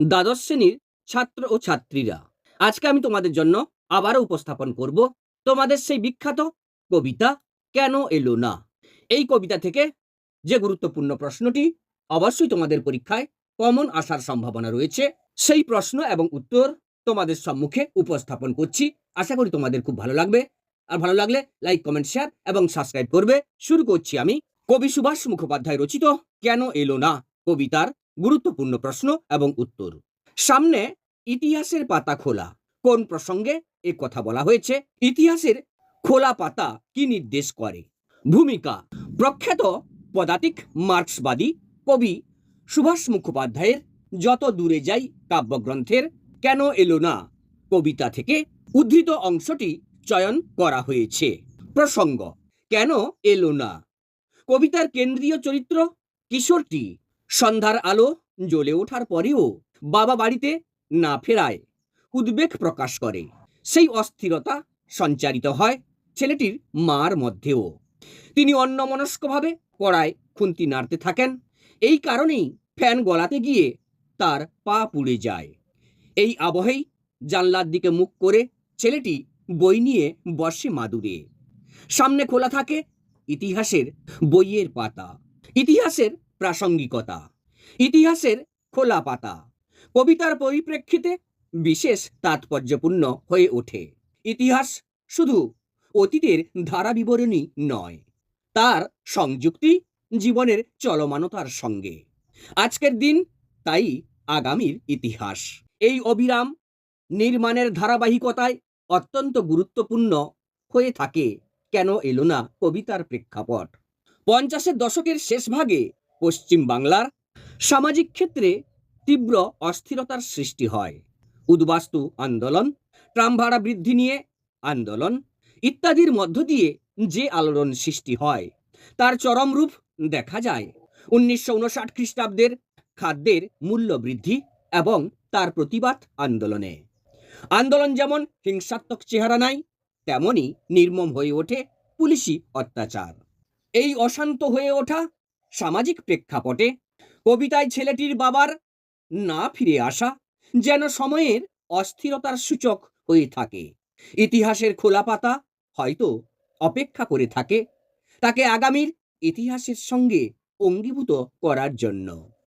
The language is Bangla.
দ্বাদশ শ্রেণির ছাত্র ও ছাত্রীরা। আজকে আমি তোমাদের জন্য আবারও উপস্থাপন করব তোমাদের সেই বিখ্যাত কবিতা, কেন এলো না? এই কবিতা থেকে যে গুরুত্বপূর্ণ প্রশ্নটি অবশ্যই তোমাদের পরীক্ষায় কমন আসার সম্ভাবনা রয়েছে, সেই প্রশ্ন এবং উত্তর তোমাদের সম্মুখে উপস্থাপন করছি। আশা করি তোমাদের খুব ভালো লাগবে। আর ভালো লাগলে লাইক, কমেন্ট, শেয়ার এবং সাবস্ক্রাইব করবে। শুরু করছি আমি কবি সুভাষ মুখোপাধ্যায় রচিত কেন এলো না? কবিতার গুরুত্বপূর্ণ প্রশ্ন এবং উত্তর। সামনে ইতিহাসের পাতা খোলা। কোন প্রসঙ্গে এ কথা বলা হয়েছে? ইতিহাসের খোলা পাতা কি নির্দেশ করে? ভূমিকা। প্রখ্যাত পদাতিক মার্ক্সবাদী কবি সুভাষ মুখোপাধ্যায়ের যত দূরে যাই কাব্যগ্রন্থের কেন এলো না কবিতা থেকে উদ্ধৃত অংশটি চয়ন করা হয়েছে। প্রসঙ্গ। কেন এলো না? কবিতার কেন্দ্রীয় চরিত্র কিশোরটি। সন্ধ্যার আলো জ্বলে ওঠার পরেও বাবা বাড়িতে না ফেরায়। উদ্বেগ প্রকাশ করে। সেই অস্থিরতা সঞ্চারিত হয় ছেলেটির মার মধ্যেও। তিনি অন্যমনস্কভাবে পড়ায় খুন্তি নাড়তে থাকেন। এই কারণেই ফ্যান গলাতে গিয়ে তার পা পুড়ে যায়। এই আবহেই জানলার দিকে মুখ করে ছেলেটি বই নিয়ে বসে মাদুরে। সামনে খোলা থাকে ইতিহাসের বইয়ের পাতা। ইতিহাসের প্রাসঙ্গিকতা। ইতিহাসের খোলা পাতা। কবিতার পরিপ্রেক্ষিতে বিশেষ তাৎপর্যপূর্ণ হয়ে ওঠে। ইতিহাস শুধু অতীতের ধারা বিবরণী নয়, তার সংযুক্তি জীবনের চলমানতার সঙ্গে। আজকের দিন তাই আগামীর ইতিহাস। এই অবিরাম নির্মাণের ধারাবাহিকতায় অত্যন্ত গুরুত্বপূর্ণ হয়ে থাকে কেন এলো না কবিতার প্রেক্ষাপট। পঞ্চাশের দশকের শেষ ভাগে পশ্চিম বাংলার সামাজিক ক্ষেত্রে তীব্র অস্থিরতার সৃষ্টি হয়। উদ্বাস্তু আন্দোলন ট্রাম ভাড়া বৃদ্ধি নিয়ে আন্দোলন ইত্যাদির মধ্য দিয়ে যে আলোড়ন সৃষ্টি হয়, তার চরম রূপ দেখা যায়। উনিশশো উনষাট খ্রিস্টাব্দের খাদ্যের মূল্য বৃদ্ধি এবং তার প্রতিবাদ আন্দোলনে। আন্দোলন যেমন হিংসাত্মক চেহারা নাই তেমনই নির্মম হয়ে ওঠে পুলিশি অত্যাচার। এই অশান্ত হয়ে ওঠা সামাজিক প্রেক্ষাপটে কবিতায় ছেলেটির বাবার না ফিরে আসা যেন সময়ের অস্থিরতার সূচক হয়ে থাকে। ইতিহাসের খোলা পাতা হয়তো অপেক্ষা করে থাকে। তাকে আগামীর ইতিহাসের সঙ্গে অঙ্গীভূত করার জন্য।